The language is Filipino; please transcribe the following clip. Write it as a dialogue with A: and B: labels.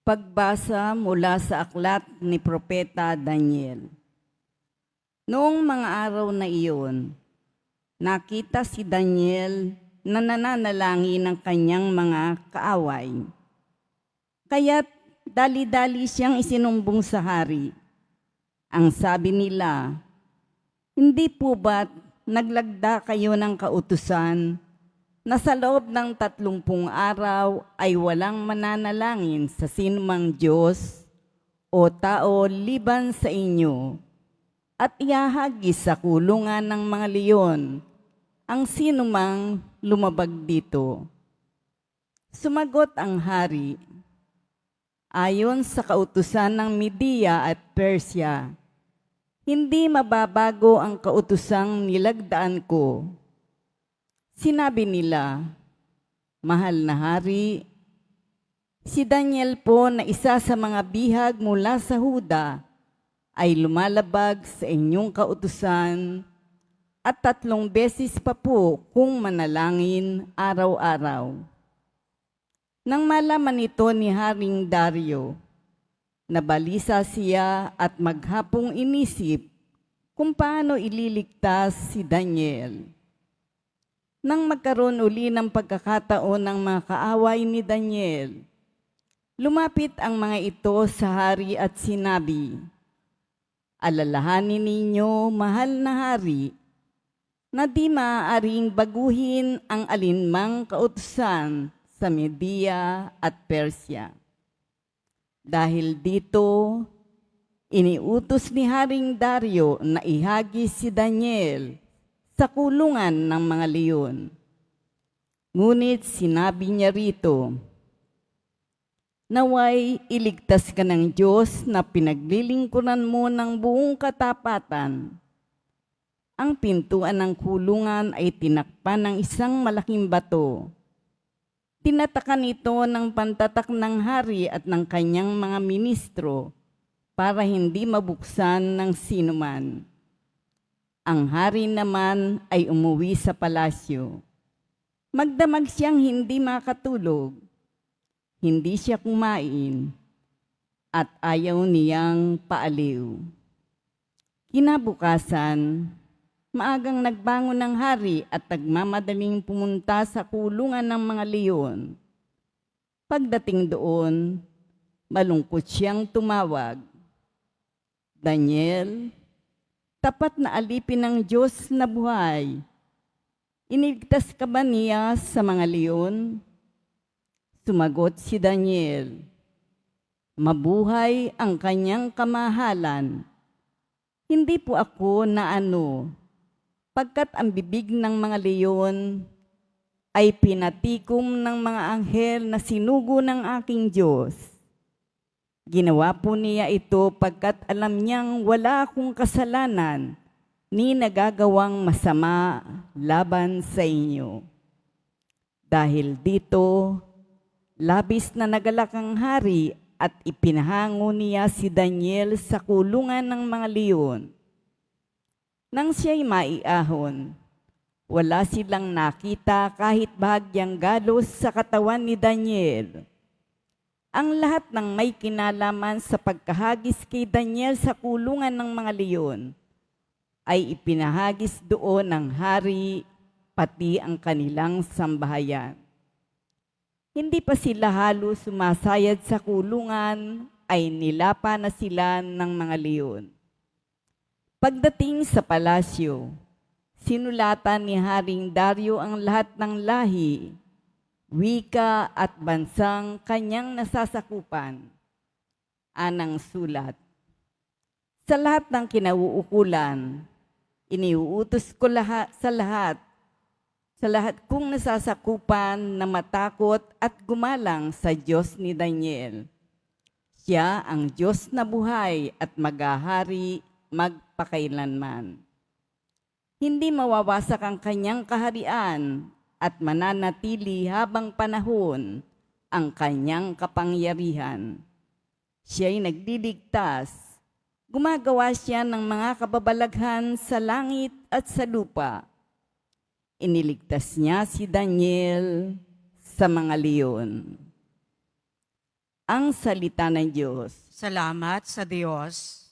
A: Pagbasa mula sa aklat ni Propeta Daniel. Noong mga araw na iyon, nakita si Daniel na nananalangin ng kanyang mga kaaway. Kaya't dali-dali siyang isinumbong sa hari. Ang sabi nila, Hindi po ba't naglagda kayo ng kautusan na sa loob ng tatlumpung araw ay walang mananalangin sa sinumang Diyos o tao liban sa inyo at iahagis sa kulungan ng mga leyon ang sinumang lumabag dito. Sumagot ang hari, ayon sa kautusan ng Media at Persia, hindi mababago ang kautusang nilagdaan ko Sinabi nila, Mahal na hari, si Daniel po na isa sa mga bihag mula sa Huda ay lumalabag sa inyong kautusan at tatlong beses pa po kung manalangin araw-araw. Nang malaman ito ni Haring Dario, nabalisa siya at maghapong inisip kung paano ililigtas si Daniel. Nang magkaroon uli ng pagkakataon ng mga kaaway ni Daniel, lumapit ang mga ito sa hari at sinabi, Alalahanin ninyo, mahal na hari, na di maaaring baguhin ang alinmang kautusan sa Media at Persia. Dahil dito, iniutos ni Haring Dario na ihagis si Daniel sa kulungan ng mga leyon. Ngunit sinabi niya rito, Naway iligtas ka ng Diyos na pinaglilingkuran mo ng buong katapatan. Ang pintuan ng kulungan ay tinakpan ng isang malaking bato. Tinatakan ito ng pantatak ng hari at ng kanyang mga ministro para hindi mabuksan ng sinuman. Ang hari naman ay umuwi sa palasyo. Magdamag siyang hindi makatulog. Hindi siya kumain at ayaw niyang paaliw. Kinabukasan, maagang nagbangon ng hari at nagmamadaling pumunta sa kulungan ng mga leyon. Pagdating doon, malungkot siyang tumawag. Daniel, tapat na alipin ng Diyos na buhay. Iniligtas ka ba niya sa mga leyon? Sumagot si Daniel, Mabuhay ang kanyang kamahalan. Hindi po ako na ano, pagkat ang bibig ng mga leyon ay pinatikom ng mga anghel na sinugo ng aking Diyos. Ginawa po niya ito pagkat alam niyang wala akong kasalanan ni nagagawang masama laban sa inyo. Dahil dito, labis na nagalak ang hari at ipinahango niya si Daniel sa kulungan ng mga leyon. Nang siya'y maiahon, wala silang nakita kahit bahagyang galos sa katawan ni Daniel. Ang lahat ng may kinalaman sa pagkahagis kay Daniel sa kulungan ng mga leyon ay ipinahagis doon ng hari pati ang kanilang sambahayan. Hindi pa sila halos sumasayad sa kulungan ay nilapa na sila ng mga leyon. Pagdating sa palasyo, sinulatan ni Haring Dario ang lahat ng lahi, wika at bansang kanyang nasasakupan. Anang sulat. Sa lahat ng kinauukulan, iniuutos ko lahat, sa lahat, sa lahat kong nasasakupan na matakot at gumalang sa Diyos ni Daniel. Siya ang Diyos na buhay at magahari magpakailanman. Hindi mawawasak ang kanyang kaharian at mananatili habang panahon ang kanyang kapangyarihan. Siya'y nagdidigtas. Gumagawa siya ng mga kababalaghan sa langit at sa lupa. Iniligtas niya si Daniel sa mga leon. ang salita ng Diyos.
B: Salamat sa Diyos.